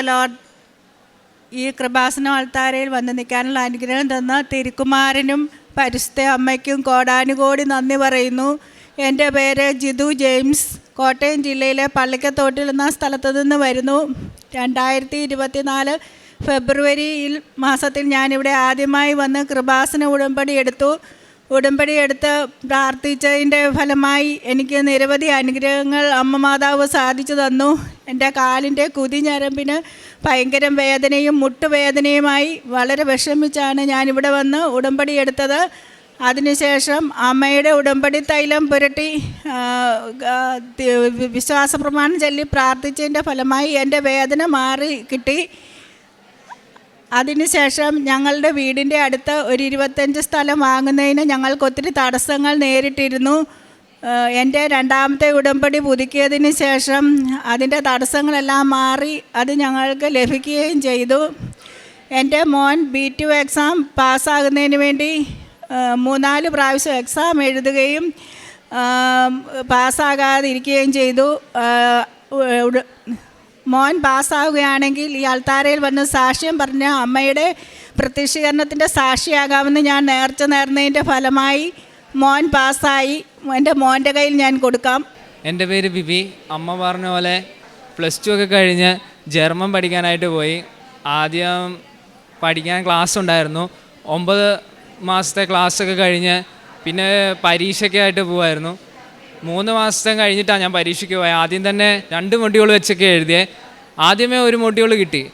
Load ഈ കൃപാസന ആൾത്താരയിൽ വന്ന് നിൽക്കാനുള്ള അനുഗ്രഹം തന്ന തിരുക്കുമാരനും പരിശുദ്ധ അമ്മയ്ക്കും കോടാനുകോടി നന്ദി പറയുന്നു. എന്റെ പേര് ജിതു ജെയിംസ്. കോട്ടയം ജില്ലയിലെ പള്ളിക്കത്തോട്ടിൽ എന്ന സ്ഥലത്തു നിന്ന് വരുന്നു. രണ്ടായിരത്തി ഇരുപത്തിനാല് ഫെബ്രുവരിയിൽ മാസത്തിൽ ഞാനിവിടെ ആദ്യമായി വന്ന് കൃപാസന ഉടമ്പടി എടുത്തു. ഉടമ്പടി എടുത്ത് പ്രാർത്ഥിച്ചതിന്റെ ഫലമായി എനിക്ക് നിരവധി അനുഗ്രഹങ്ങൾ അമ്മ മാതാവ് സാധിച്ചു തന്നു. എന്റെ കാലിന്റെ കുതിഞ്ഞരമ്പിന് ഭയങ്കര വേദനയും മുട്ടുവേദനയുമായി വളരെ വിഷമിച്ചാണ് ഞാനിവിടെ വന്ന് ഉടമ്പടി എടുത്തത്. അതിനുശേഷം അമ്മയുടെ ഉടമ്പടി തൈലം പുരട്ടി ആ, ആ, വിശ്വാസ പ്രമാണം ചൊല്ലി പ്രാർത്ഥിച്ചതിന്റെ ഫലമായി എന്റെ വേദന മാറി കിട്ടി. അതിനുശേഷം ഞങ്ങളുടെ വീടിന്റെ അടുത്ത് ഒരു ഇരുപത്തഞ്ച് സ്ഥലം വാങ്ങുന്നതിന് ഞങ്ങൾക്ക് ഒത്തിരി തടസ്സങ്ങൾ നേരിട്ടിരുന്നു. എന്റെ രണ്ടാമത്തെ ഉടമ്പടി പുതുക്കിയതിന് ശേഷം അതിന്റെ തടസ്സങ്ങളെല്ലാം മാറി അത് ഞങ്ങൾക്ക് ലഭിക്കുകയും ചെയ്തു. എന്റെ മോൻ ബി ടു എക്സാം പാസ്സാകുന്നതിന് വേണ്ടി മൂന്നാൽ പ്രാവശ്യം എക്സാം എഴുതുകയും പാസ്സാകാതിരിക്കുകയും ചെയ്തു. മോൻ പാസ്സാവുകയാണെങ്കിൽ ഈ അൾത്താരയിൽ വന്ന് സാക്ഷ്യം പറഞ്ഞ അമ്മയുടെ പ്രത്യക്ഷീകരണത്തിന്റെ സാക്ഷിയാകാമെന്ന് ഞാൻ നേർച്ച നേർന്നതിന്റെ ഫലമായി മോൻ പാസ്സായി. എന്റെ മോന്റെ കയ്യിൽ ഞാൻ കൊടുക്കാം. എന്റെ പേര് ബിബി അമ്മ പറഞ്ഞ പോലെ പ്ലസ് ടു ഒക്കെ കഴിഞ്ഞ് ജർമ്മൻ പഠിക്കാനായിട്ട് പോയി. ആദ്യം പഠിക്കാൻ ക്ലാസ് ഉണ്ടായിരുന്നു. ഒമ്പത് മാസത്തെ ക്ലാസ്സൊക്കെ കഴിഞ്ഞ് പിന്നെ പരീക്ഷയ്ക്കായിട്ട് പോവായിരുന്നു. മൂന്ന് മാസം കഴിഞ്ഞിട്ടാണ് ഞാൻ പരീക്ഷയ്ക്ക് പോയത് ആദ്യം തന്നെ രണ്ട് മൊഡ്യൂൾ വെച്ചൊക്കെ എഴുതിയേ. ആദ്യമേ ഒരു മൊഡ്യൂൾ കിട്ടി.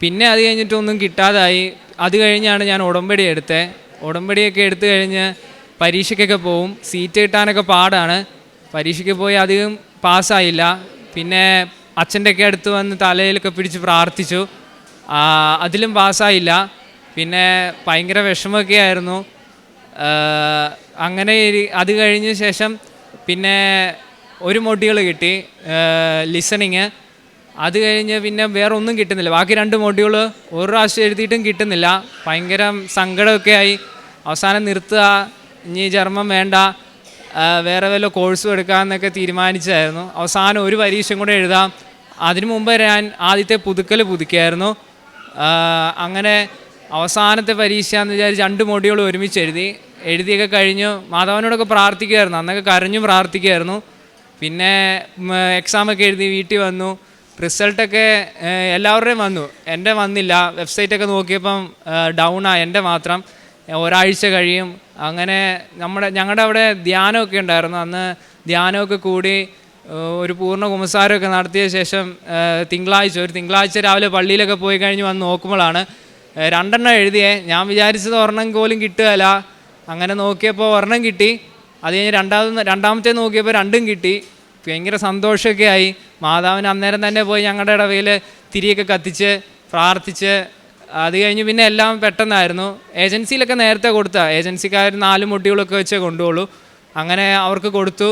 പിന്നെ അത് കഴിഞ്ഞിട്ടൊന്നും കിട്ടാതായി. അത് കഴിഞ്ഞാണ് ഞാൻ ഉടമ്പടി എടുത്തത് ഉടമ്പടിയൊക്കെ എടുത്തു കഴിഞ്ഞ് പരീക്ഷയ്ക്കൊക്കെ പോവും. സീറ്റ് കിട്ടാനൊക്കെ പാടാണ്. പരീക്ഷയ്ക്ക് പോയി അധികം പാസ്സായില്ല. പിന്നെ അച്ഛന്റെ ഒക്കെ അടുത്ത് വന്ന് തലയിലൊക്കെ പിടിച്ച് പ്രാർത്ഥിച്ചു. അതിലും പാസ്സായില്ല. പിന്നെ ഭയങ്കര വിഷമമൊക്കെ ആയിരുന്നു. അങ്ങനെ അത് കഴിഞ്ഞ ശേഷം പിന്നെ ഒരു മൊഡ്യൂൾ കിട്ടി ലിസണിങ് അത് കഴിഞ്ഞ് പിന്നെ വേറെ ഒന്നും കിട്ടുന്നില്ല. ബാക്കി രണ്ട് മോഡ്യൂൾ ഒരു പ്രാവശ്യം എഴുതിയിട്ടും കിട്ടുന്നില്ല. ഭയങ്കര സങ്കടമൊക്കെ ആയി. അവസാനം നിർത്തുക. ഇനി ജർമ്മം വേണ്ട. വേറെ വല്ല കോഴ്സും എടുക്കാമെന്നൊക്കെ തീരുമാനിച്ചായിരുന്നു. അവസാനം ഒരു പരീക്ഷയും കൂടെ എഴുതാം. അതിനു മുമ്പ് ഞാൻ ആദ്യത്തെ പുതുക്കൽ പുതുക്കിയായിരുന്നു. അങ്ങനെ അവസാനത്തെ പരീക്ഷ എന്ന് വിചാരിച്ച് രണ്ട് മോഡ്യൂൾ ഒരുമിച്ച് എഴുതി. എഴുതിയൊക്കെ കഴിഞ്ഞു. മാധവനോടൊക്കെ പ്രാർത്ഥിക്കുമായിരുന്നു അന്നൊക്കെ കരഞ്ഞു പ്രാർത്ഥിക്കുമായിരുന്നു പിന്നെ എക്സാമൊക്കെ എഴുതി വീട്ടിൽ വന്നു. റിസൾട്ടൊക്കെ എല്ലാവരുടെയും വന്നു. എന്റെ വന്നില്ല. വെബ്സൈറ്റൊക്കെ നോക്കിയപ്പം ആ. എന്റെ മാത്രം. ഒരാഴ്ച കഴിയും. അങ്ങനെ നമ്മുടെ ഞങ്ങളുടെ അവിടെ ധ്യാനമൊക്കെ ഉണ്ടായിരുന്നു. അന്ന് ധ്യാനമൊക്കെ കൂടി ഒരു പൂർണ കുമസാരമൊക്കെ നടത്തിയ ശേഷം തിങ്കളാഴ്ച ഒരു തിങ്കളാഴ്ച രാവിലെ പള്ളിയിലൊക്കെ പോയി കഴിഞ്ഞ് വന്ന് നോക്കുമ്പോഴാണ് രണ്ടെണ്ണം എഴുതിയേ. ഞാൻ വിചാരിച്ചത് ഒരെണ്ണം പോലും കിട്ടുകയില്ല. അങ്ങനെ നോക്കിയപ്പോൾ ഒരെണ്ണം കിട്ടി. അത് കഴിഞ്ഞ് രണ്ടാമത് രണ്ടാമത്തെ നോക്കിയപ്പോൾ രണ്ടും കിട്ടി. ഭയങ്കര സന്തോഷമൊക്കെ ആയി. മാതാവിന് അന്നേരം തന്നെ പോയി ഞങ്ങളുടെ ഇടവയിൽ തിരിയൊക്കെ കത്തിച്ച് പ്രാർത്ഥിച്ച് അത് കഴിഞ്ഞ് പിന്നെ എല്ലാം പെട്ടെന്നായിരുന്നു. ഏജൻസിയിലൊക്കെ നേരത്തെ കൊടുത്ത. ഏജൻസിക്കാർ നാല് മുട്ടികളൊക്കെ വെച്ചേ കൊണ്ടുപോളൂ. അങ്ങനെ അവർക്ക് കൊടുത്തു.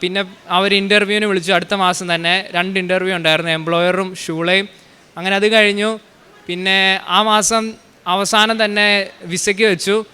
പിന്നെ അവർ ഇന്റർവ്യൂവിന് വിളിച്ചു. അടുത്ത മാസം തന്നെ രണ്ട് ഇന്റർവ്യൂ ഉണ്ടായിരുന്നു. എംപ്ലോയറും ഷൂളയും. അങ്ങനെ അത് കഴിഞ്ഞു. പിന്നെ ആ മാസം അവസാനം തന്നെ വിസയ്ക്ക് വെച്ചു.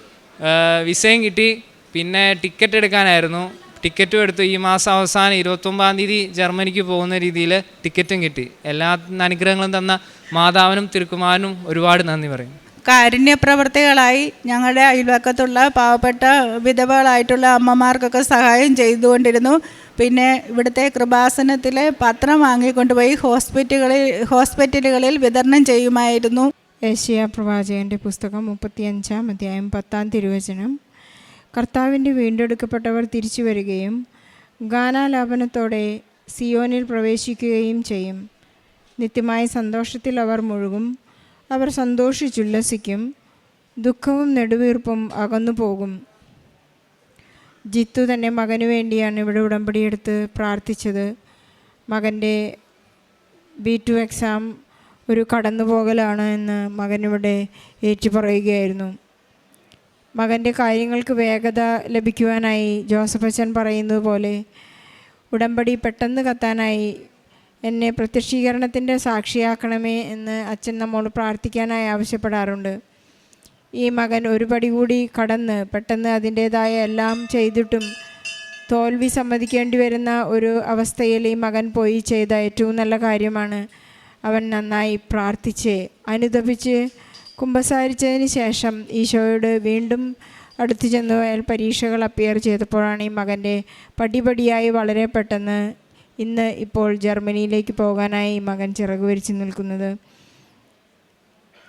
വിസയും കിട്ടി. പിന്നെ ടിക്കറ്റ് എടുക്കാനായിരുന്നു. ടിക്കറ്റും എടുത്തു. ഈ മാസം അവസാനം ഇരുപത്തൊമ്പതാം തീയതി ജർമ്മനിക്ക് പോകുന്ന രീതിയിൽ ടിക്കറ്റും കിട്ടി. എല്ലാ അനുഗ്രഹങ്ങളും തന്ന മാതാവിനും തിരുക്കുമാരനും ഒരുപാട് നന്ദി പറയും കാരുണ്യപ്രവർത്തികളായി ഞങ്ങളുടെ അയൽവക്കത്തുള്ള പാവപ്പെട്ട വിധവകളായിട്ടുള്ള അമ്മമാർക്കൊക്കെ സഹായം ചെയ്തുകൊണ്ടിരുന്നു. പിന്നെ ഇവിടുത്തെ കൃപാസനത്തിലെ പത്രം വാങ്ങിക്കൊണ്ടുപോയി ഹോസ്പിറ്റലുകളിൽ ഹോസ്പിറ്റലുകളിൽ വിതരണം ചെയ്യുമായിരുന്നു. ഏഷ്യ പ്രവാചകന്റെ പുസ്തകം മുപ്പത്തിയഞ്ചാം അധ്യായം പത്താം തിരുവചനം. കർത്താവിന്റെ വീണ്ടെടുക്കപ്പെട്ടവർ തിരിച്ചു വരികയും ഗാനാലാപനത്തോടെ സിയോനിൽ പ്രവേശിക്കുകയും ചെയ്യും. നിത്യമായ സന്തോഷത്തിൽ അവർ മുഴുകും. അവർ സന്തോഷിച്ചുല്ലസിക്കും. ദുഃഖവും നെടുവീർപ്പും അകന്നു പോകും ജിത്തു തന്നെ മകന് വേണ്ടിയാണ് ഇവിടെ ഉടമ്പടിയെടുത്ത് പ്രാർത്ഥിച്ചത്. മകന്റെ ബി ടു എക്സാം ഒരു കടന്നുപോകലാണ് എന്ന് മകനിവിടെ ഏറ്റുപറയുകയായിരുന്നു. മകന്റെ കാര്യങ്ങൾക്ക് വേഗത ലഭിക്കുവാനായി ജോസഫ് അച്ഛൻ പറയുന്നത് പോലെ ഉടമ്പടി പെട്ടെന്ന് കത്താനായി എന്നെ പ്രത്യക്ഷീകരണത്തിന്റെ സാക്ഷിയാക്കണമേ എന്ന് അച്ഛൻ നമ്മോട് പ്രാർത്ഥിക്കാനായി ആവശ്യപ്പെടാറുണ്ട്. ഈ മകൻ ഒരു പടി കൂടി കടന്ന് പെട്ടെന്ന് അതിന്റേതായ എല്ലാം ചെയ്തിട്ടും തോൽവി സമ്മതിക്കേണ്ടി വരുന്ന ഒരു അവസ്ഥയിൽ ഈ മകൻ പോയി ചെയ്ത ഏറ്റവും നല്ല കാര്യമാണ്. അവൻ നന്നായി പ്രാർത്ഥിച്ച് അനുദപിച്ച് കുമ്പസാരിച്ചതിന് ശേഷം ഈശോയോട് വീണ്ടും അടുത്തു ചെന്ന് അയാൾ പരീക്ഷകൾ അപ്പിയർ ചെയ്തപ്പോഴാണ് ഈ മകന്റെ പടിപടിയായി വളരെ പെട്ടെന്ന് ഇന്ന് ഇപ്പോൾ ജർമ്മനിയിലേക്ക് പോകാനായി ഈ മകൻ ചിറക് നിൽക്കുന്നത്.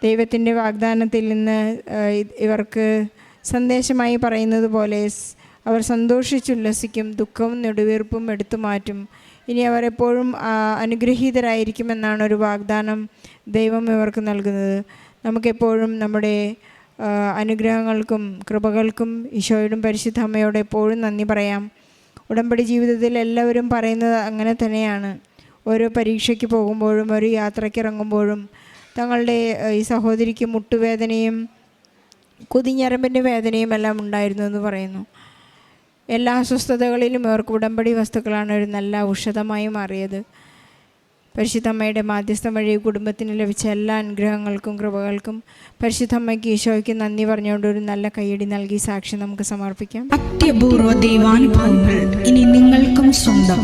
ദൈവത്തിന്റെ വാഗ്ദാനത്തിൽ നിന്ന് ഇവർക്ക് സന്ദേശമായി പറയുന്നത് പോലെ അവർ സന്തോഷിച്ചുല്ലസിക്കും ദുഃഖവും നെടുവീർപ്പും എടുത്തു മാറ്റും. ഇനി അവർ എപ്പോഴും അനുഗ്രഹീതരായിരിക്കുമെന്നാണ് ഒരു വാഗ്ദാനം ദൈവം ഇവർക്ക് നൽകുന്നത്. നമുക്കെപ്പോഴും നമ്മുടെ അനുഗ്രഹങ്ങൾക്കും കൃപകൾക്കും ഈശോയോടും പരിശുദ്ധ അമ്മയോട് എപ്പോഴും നന്ദി പറയാം. ഉടമ്പടി ജീവിതത്തിൽ എല്ലാവരും പറയുന്നത് അങ്ങനെ തന്നെയാണ്. ഓരോ പരീക്ഷയ്ക്ക് പോകുമ്പോഴും ഒരു യാത്രയ്ക്ക് ഇറങ്ങുമ്പോഴും തങ്ങളുടെ ഈ സഹോദരിക്ക് മുട്ടുവേദനയും കുതിഞ്ഞരമ്പിന്റെ വേദനയും എല്ലാം ഉണ്ടായിരുന്നു എന്ന് പറയുന്നു. എല്ലാ അസ്വസ്ഥതകളിലും ഇവർക്ക് ഉടമ്പടി വസ്തുക്കളാണ് ഒരു നല്ല ഔഷധമായി മാറിയത്. പരിശുദ്ധമ്മയുടെ മാധ്യസ്ഥം വഴി കുടുംബത്തിന് ലഭിച്ച എല്ലാ അനുഗ്രഹങ്ങൾക്കും കൃപകൾക്കും പരിശുദ്ധമ്മയ്ക്ക് ഈശോയ്ക്ക് നന്ദി പറഞ്ഞുകൊണ്ട് ഒരു നല്ല കൈയടി നൽകി സാക്ഷി നമുക്ക് സമർപ്പിക്കാം. അത്യപൂർവ ദൈവാനുഭവങ്ങൾ ഇനി നിങ്ങൾക്കും സ്വന്തം.